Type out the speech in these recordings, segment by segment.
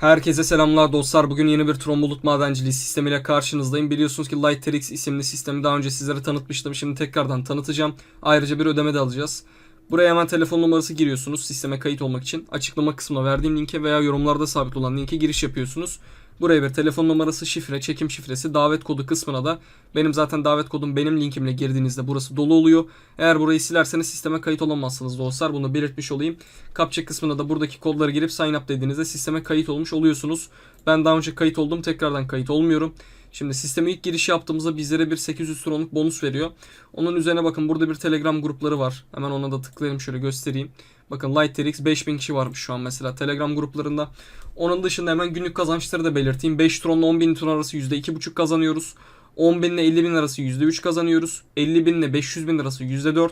Herkese selamlar dostlar. Bugün yeni bir Tron Bulut Madenciliği sistemiyle karşınızdayım. Biliyorsunuz ki Lighterix isimli sistemi daha önce sizlere tanıtmıştım. Şimdi tekrardan tanıtacağım. Ayrıca bir ödeme de alacağız. Buraya hemen telefon numarası giriyorsunuz sisteme kayıt olmak için. Açıklama kısmına verdiğim linke veya yorumlarda sabit olan linke giriş yapıyorsunuz. Buraya bir telefon numarası, şifre, çekim şifresi, davet kodu kısmına da benim zaten davet kodum benim linkimle girdiğinizde burası dolu oluyor. Eğer burayı silerseniz sisteme kayıt olamazsınız dostlar. Bunu belirtmiş olayım. Captcha kısmına da buradaki kodları girip sign up dediğinizde sisteme kayıt olmuş oluyorsunuz. Ben daha önce kayıt oldum. Tekrardan kayıt olmuyorum. Şimdi sisteme ilk giriş yaptığımızda bizlere bir 800 tronluk bonus veriyor. Onun üzerine bakın burada bir Telegram grupları var. Hemen ona da tıklayalım şöyle göstereyim. Bakın Lighterix 5000 kişi varmış şu an mesela Telegram gruplarında. Onun dışında hemen günlük kazançları da belirteyim. 5 tronla 10.000 tron arası %2,5 kazanıyoruz. 10.000 ile 50.000 arası %3 kazanıyoruz. 50.000 ile 500.000 arası %4.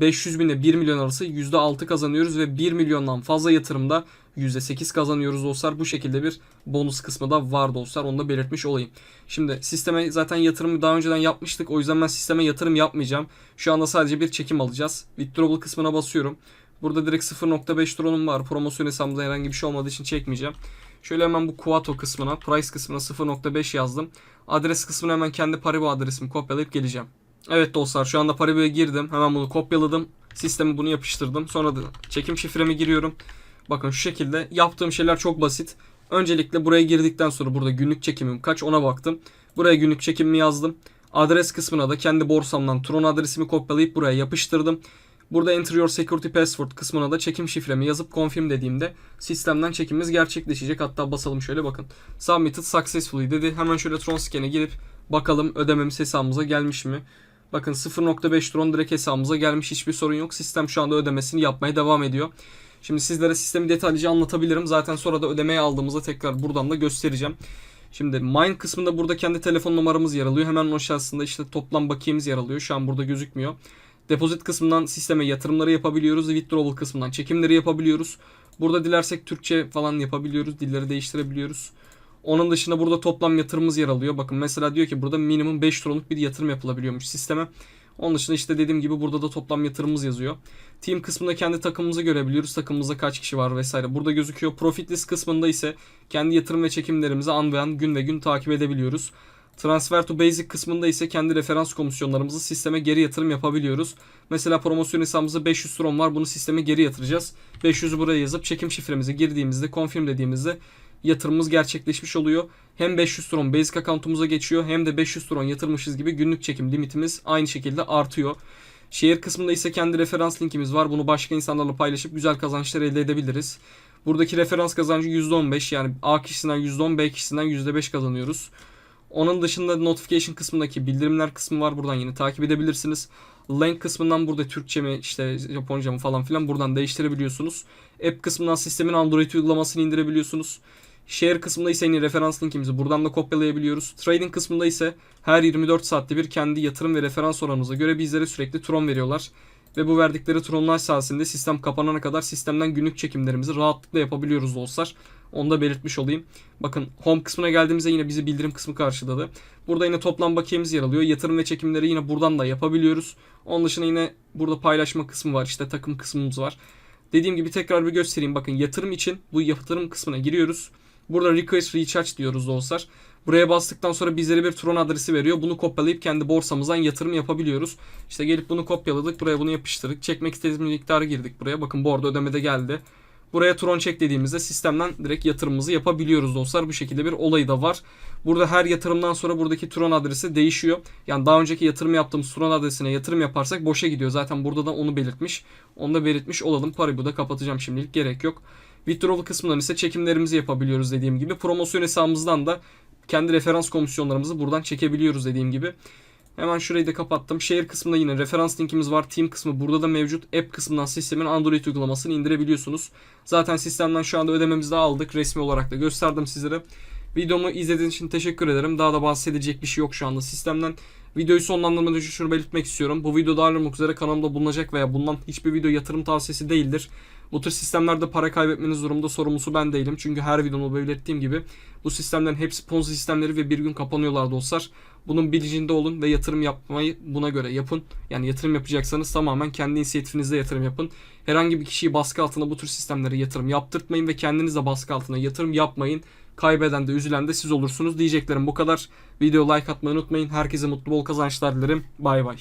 500 bin ile 1 milyon arası %6 kazanıyoruz ve 1 milyondan fazla yatırımda %8 kazanıyoruz dostlar. Bu şekilde bir bonus kısmı da var dostlar. Onu da belirtmiş olayım. Şimdi sisteme zaten yatırımı daha önceden yapmıştık. O yüzden ben sisteme yatırım yapmayacağım. Şu anda sadece bir çekim alacağız. Withdrawal kısmına basıyorum. Burada direkt 0.5 tronum var. Promosyon hesabımda herhangi bir şey olmadığı için çekmeyeceğim. Şöyle hemen bu Kuato kısmına, price kısmına 0.5 yazdım. Adres kısmına hemen kendi Paribu adresimi kopyalayıp geleceğim. Evet dostlar şu anda Paribu'ya girdim. Hemen bunu kopyaladım. Sisteme bunu yapıştırdım. Sonra da çekim şifremi giriyorum. Bakın şu şekilde yaptığım şeyler çok basit. Öncelikle buraya girdikten sonra burada günlük çekimim kaç ona baktım. Buraya günlük çekimimi yazdım. Adres kısmına da kendi borsamdan Tron adresimi kopyalayıp buraya yapıştırdım. Burada Enter Your Security Password kısmına da çekim şifremi yazıp confirm dediğimde sistemden çekimimiz gerçekleşecek. Hatta basalım şöyle bakın. Submitted successfully dedi. Hemen şöyle Tron scan'e girip bakalım ödememiz hesabımıza gelmiş mi? Bakın 0.5 Tron direkt hesabımıza gelmiş. Hiçbir sorun yok. Sistem şu anda ödemesini yapmaya devam ediyor. Şimdi sizlere sistemi detaylıca anlatabilirim. Zaten sonra da ödemeyi aldığımızda tekrar buradan da göstereceğim. Şimdi mine kısmında burada kendi telefon numaramız yer alıyor. Hemen aşağısında işte toplam bakiyemiz yer alıyor. Şu an burada gözükmüyor. Depozit kısmından sisteme yatırımları yapabiliyoruz. Withdrawal kısmından çekimleri yapabiliyoruz. Burada dilersek Türkçe falan yapabiliyoruz. Dilleri değiştirebiliyoruz. Onun dışında burada toplam yatırımımız yer alıyor. Bakın mesela diyor ki burada minimum 5 tronluk bir yatırım yapılabiliyormuş sisteme. Onun dışında işte dediğim gibi burada da toplam yatırımımız yazıyor. Team kısmında kendi takımımızı görebiliyoruz. Takımımızda kaç kişi var vesaire. Burada gözüküyor. Profit list kısmında ise kendi yatırım ve çekimlerimizi an ve an gün ve gün takip edebiliyoruz. Transfer to Basic kısmında ise kendi referans komisyonlarımızı sisteme geri yatırım yapabiliyoruz. Mesela promosyon hesabımızda 500 tron var. Bunu sisteme geri yatıracağız. 500'ü buraya yazıp çekim şifremizi girdiğimizde confirm dediğimizde yatırımımız gerçekleşmiş oluyor. Hem 500 tron basic account'umuza geçiyor hem de 500 tron yatırmışız gibi günlük çekim limitimiz aynı şekilde artıyor. Şehir kısmında ise kendi referans linkimiz var. Bunu başka insanlarla paylaşıp güzel kazançlar elde edebiliriz. Buradaki referans kazancı %15 yani A kişisinden %10 B kişisinden %5 kazanıyoruz. Onun dışında notification kısmındaki bildirimler kısmı var. Buradan yine takip edebilirsiniz. Link kısmından burada Türkçe mi işte Japonca mı falan filan buradan değiştirebiliyorsunuz. App kısmından sistemin Android uygulamasını indirebiliyorsunuz. Share kısmında ise yine referans linkimizi buradan da kopyalayabiliyoruz. Trading kısmında ise her 24 saatte bir kendi yatırım ve referans oranımıza göre bizlere sürekli Tron veriyorlar. Ve bu verdikleri Tronlar sayesinde sistem kapanana kadar sistemden günlük çekimlerimizi rahatlıkla yapabiliyoruz dostlar. Onu da belirtmiş olayım. Bakın home kısmına geldiğimizde yine bizi bildirim kısmı karşıladı. Burada yine toplam bakiyemiz yer alıyor. Yatırım ve çekimleri yine buradan da yapabiliyoruz. Onun dışında yine burada paylaşma kısmı var. İşte takım kısmımız var. Dediğim gibi tekrar bir göstereyim. Bakın yatırım için bu yatırım kısmına giriyoruz. Burada request recharge diyoruz dostlar. Buraya bastıktan sonra bizlere bir Tron adresi veriyor. Bunu kopyalayıp kendi borsamızdan yatırım yapabiliyoruz. İşte gelip bunu kopyaladık. Buraya bunu yapıştırdık. Çekmek istediğimiz miktarı girdik buraya. Bakın arada ödemede geldi. Buraya Tron çek dediğimizde sistemden direkt yatırımımızı yapabiliyoruz dostlar. Bu şekilde bir olayı da var. Burada her yatırımdan sonra buradaki Tron adresi değişiyor. Yani daha önceki yatırım yaptığımız Tron adresine yatırım yaparsak boşa gidiyor. Zaten burada da onu belirtmiş. Onu da belirtmiş olalım. Paribu da kapatacağım şimdilik. Gerek yok. Withdrawal kısmından ise çekimlerimizi yapabiliyoruz dediğim gibi. Promosyon hesabımızdan da kendi referans komisyonlarımızı buradan çekebiliyoruz dediğim gibi. Hemen şurayı da kapattım. Şehir kısmında yine referans linkimiz var. Team kısmı burada da mevcut. App kısmından sistemin Android uygulamasını indirebiliyorsunuz. Zaten sistemden şu anda ödememizi de aldık. Resmi olarak da gösterdim sizlere. Videomu izlediğiniz için teşekkür ederim. Daha da bahsedecek bir şey yok şu anda sistemden. Videoyu sonlandırmadan önce şunu belirtmek istiyorum. Bu video dahil olmak üzere kanalımda bulunacak veya bulunan hiçbir video yatırım tavsiyesi değildir. Bu tür sistemlerde para kaybetmeniz durumunda sorumlusu ben değilim. Çünkü her videomda belirttiğim gibi bu sistemlerin hepsi ponzi sistemleri ve bir gün kapanıyorlar dostlar. Bunun bilincinde olun ve yatırım yapmayı buna göre yapın. Yani yatırım yapacaksanız tamamen kendi inisiyatifinizde yatırım yapın. Herhangi bir kişiyi baskı altında bu tür sistemlere yatırım yaptırtmayın ve kendiniz de baskı altına yatırım yapmayın. Kaybeden de üzülen de siz olursunuz diyeceklerim bu kadar. Video like atmayı unutmayın. Herkese mutlu bol kazançlar dilerim. Bay bay.